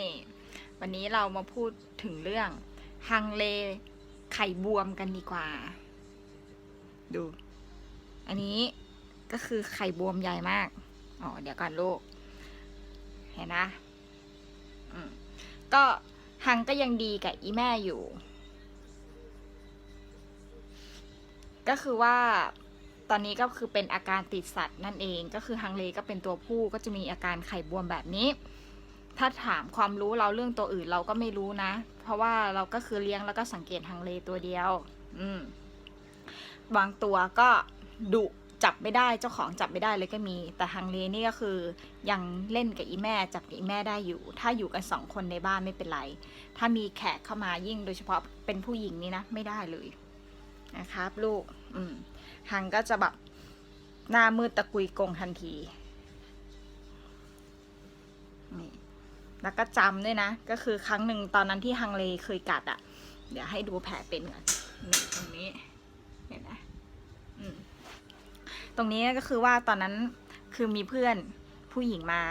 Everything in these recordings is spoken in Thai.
นี่ วันนี้เรามาพูดถึงเรื่องฮังเลไข่บวมกันดีกว่า ดู อันนี้ก็คือไข่บวมใหญ่มาก อ๋อ เดี๋ยวก่อนลูก เห็นนะ อืม ก็ฮังก็ยังดีกับอีแม่อยู่ ก็คือว่าตอนนี้ก็คือเป็นอาการติดสัตว์นั่นเอง ก็คือฮังเลก็เป็นตัวผู้ก็จะมีอาการไข่บวมแบบนี้ ถ้าถามความรู้เราเรื่องตัวอื่นเราก็ไม่รู้นะ เพราะว่าเราก็คือเลี้ยงแล้วก็สังเกตฮังเลตัวเดียว อืม บางตัวก็ดุจับไม่ได้เจ้าของจับไม่ได้เลยก็มี แต่ฮังเลนี่ก็คือ ยังเล่นกับอีแม่จับกับอีแม่ได้อยู่ ถ้าอยู่กันสองคนในบ้านไม่เป็นไร ถ้ามีแขกเข้ามายิ่งโดยเฉพาะเป็นผู้หญิงนี่นะไม่ได้เลยนะครับ ลูก อืมฮังก็จะแบบหน้ามืดตะกุยกงทันทีนี่ แล้วก็จำด้วยนะ ก็คือครั้งหนึ่งตอนนั้นที่ฮังเลเคยกัดอะ่ะ เดี๋ยวให้ดูแผลเป็นก่อนนี่ตรงนี้ เห็นไหมอืมตรงนี้ก็คือว่าตอนนั้นคือมีเพื่อนผู้หญิงมา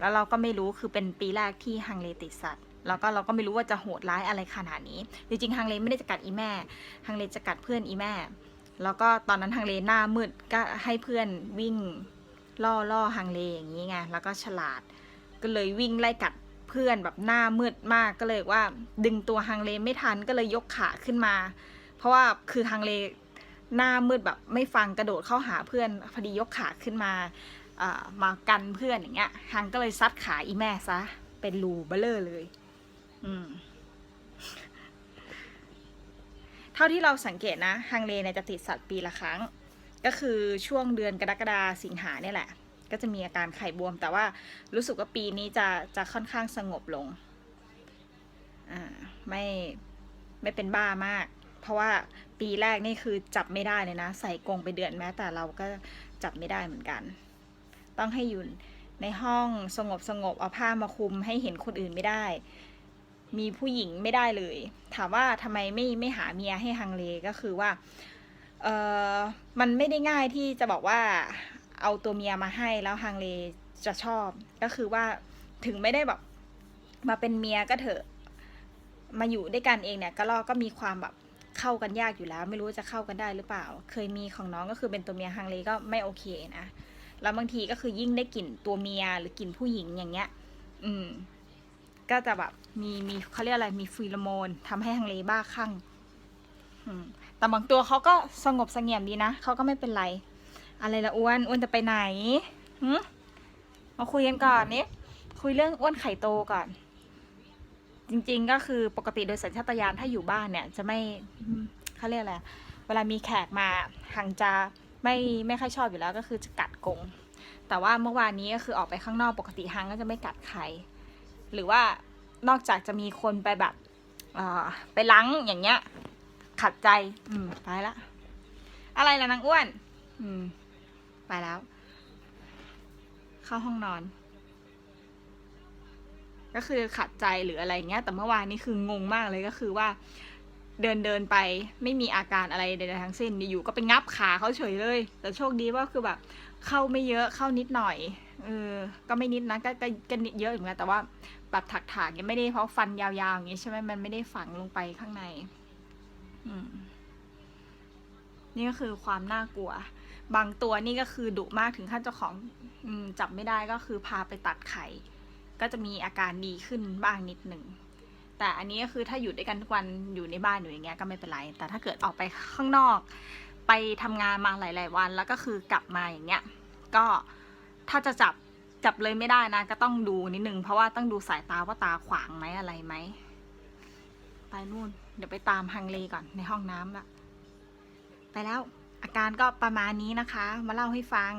แล้วเราก็ไม่รู้คือเป็นปีแรกที่ฮังเลติดสัตว์แล้วก็เราก็ไม่รู้ว่าจะโหดร้ายอะไรขนาดนี้ จริงๆฮังเลไม่ได้จะกัดอีแม่ฮังเลจะกัดเพื่อนอีแม่ แล้วก็ตอนนั้นฮังเลหน้ามืดก็ให้เพื่อนวิ่งล่อล่อฮังเลอย่างนี้ไงแล้วก็ฉลาดก็เลยวิ่งไล่กัด เพื่อนแบบหน้ามืดมากก็เลยว่า ดึงตัวฮังเลไม่ทันก็เลยยกขาขึ้นมา เพราะว่าคือฮังเลหน้ามืดแบบไม่ฟังกระโดดเข้าหาเพื่อนพอดียกขาขึ้นมาเอ่อมากันเพื่อนอย่างเงี้ยฮังก็เลยซัดขาอีแม่ซะ เป็นรูเบลเลอร์เลย อืม เท่าที่เราสังเกตนะฮังเลเนี่ยจะติดสัตว์ปีละครั้ง ก็คือช่วงเดือนกรกฎาสิงหาเนี่ยแหละ ก็จะมีอาการไข่บวม แต่ว่ารู้สึกว่าปีนี้จะจะค่อนข้างสงบลงอ่าไม่ไม่เป็นบ้ามาก เพราะว่าปีแรกนี่คือจับไม่ได้เลยนะ ใส่กรงไปเดือนแม้ แต่เราก็จับไม่ได้เหมือนกัน ต้องให้อยู่ในห้องสงบสงบเอาผ้ามาคุมให้เห็นคนอื่นไม่ได้ มีผู้หญิงไม่ได้เลย ถามว่าทำไมไม่ไม่หาเมียให้ฮังเลก็คือว่าเออมันไม่ได้ง่ายที่จะบอกว่า เอาตัวเมียมาให้แล้วฮังเลจะชอบ ก็คือว่าถึงไม่ได้แบบมาเป็นเมียก็เถอะมาอยู่ด้วยกันเองเนี่ยก็ลอกก็มีความแบบเข้ากันยากอยู่แล้ว ไม่รู้จะเข้ากันได้หรือเปล่า เคยมีของน้องก็คือเป็นตัวเมียฮังเลก็ไม่โอเคนะแล้วบางทีก็คือยิ่งได้กลิ่นตัวเมียหรือกลิ่นผู้หญิงอย่างเงี้ย อืม ก็จะแบบมีมีเขาเรียกอะไรมีฟีโรโมนทำให้ฮังเลบ้าคลั่งแต่บางตัวเขาก็สงบสงี่ยมดีนะเขาก็ไม่เป็นไร อะไรละอ้วน อ้วนจะไปไหนหืมาคุยกันก่อนนี่คุยเรื่องอ้วนไข่โตก่อน จริง ๆ ก็คือปกติโดยสัญชาตญาณถ้าอยู่บ้านเนี่ย จะไม่เขาเรียกอะไร เวลามีแขกมาหังจะไม่ไม่ค่อยชอบอยู่แล้วก็คือจะกัดกง แต่ว่าเมื่อวานนี้ก็คือออกไปข้างนอกปกติฮังก็จะไม่กัดใคร หรือว่านอกจากจะมีคนไปแบบไปล้างอย่างเงี้ย ขัดใจ อืมไปละ อะไรล่ะนางอ้วน อืม ไปแล้ว เข้าห้องนอน ก็คือขัดใจหรืออะไรเงี้ย แต่เมื่อวานนี้คืองงมากเลยก็คือว่า เดินเดินไปไม่มีอาการอะไรใดๆทั้งสิ้นอยู่ก็ไปงับขาเขาเฉยเลย แต่โชคดีว่าคือแบบ เข้าไม่เยอะเข้านิดหน่อยเออก็ไม่นิดนะก็ก็ก็นิดเยอะอยู่เหมือนกันแต่ว่าแบบถักๆยังไม่ได้เพราะฟันยาวๆอย่างงี้ใช่ไหมมันไม่ได้ฝังลงไปข้างใน อืม นี่ก็คือความน่ากลัว บางตัวนี่ก็คือดุมากถึงขั้นเจ้าของอจับไม่ได้ก็คือพาไปตัดไข่ ก็จะมีอาการดีขึ้นบ้างนิดหนึ่ง แต่อันนี้ก็คือถ้าอยู่ด้วยกันทุกวันอยู่ในบ้านอยู่อย่างเงี้ยก็ไม่เป็นไร แต่ถ้าเกิดออกไปข้างนอก ไปทำงานมาหลาย ๆ วัน แล้วก็คือกลับมาอย่างเงี้ย ก็ถ้าจะจับจับเลยไม่ได้นะก็ต้องดูนิดนึงเพราะว่าต้องดูสายตาว่าตาขวางไหมอะไรไหมไปนู่น เดี๋ยวไปตามฮังเลก่อนในห้องน้ำละ ไปแล้วอาการก็ประมาณนี้นะคะ มาเล่าให้ฟัง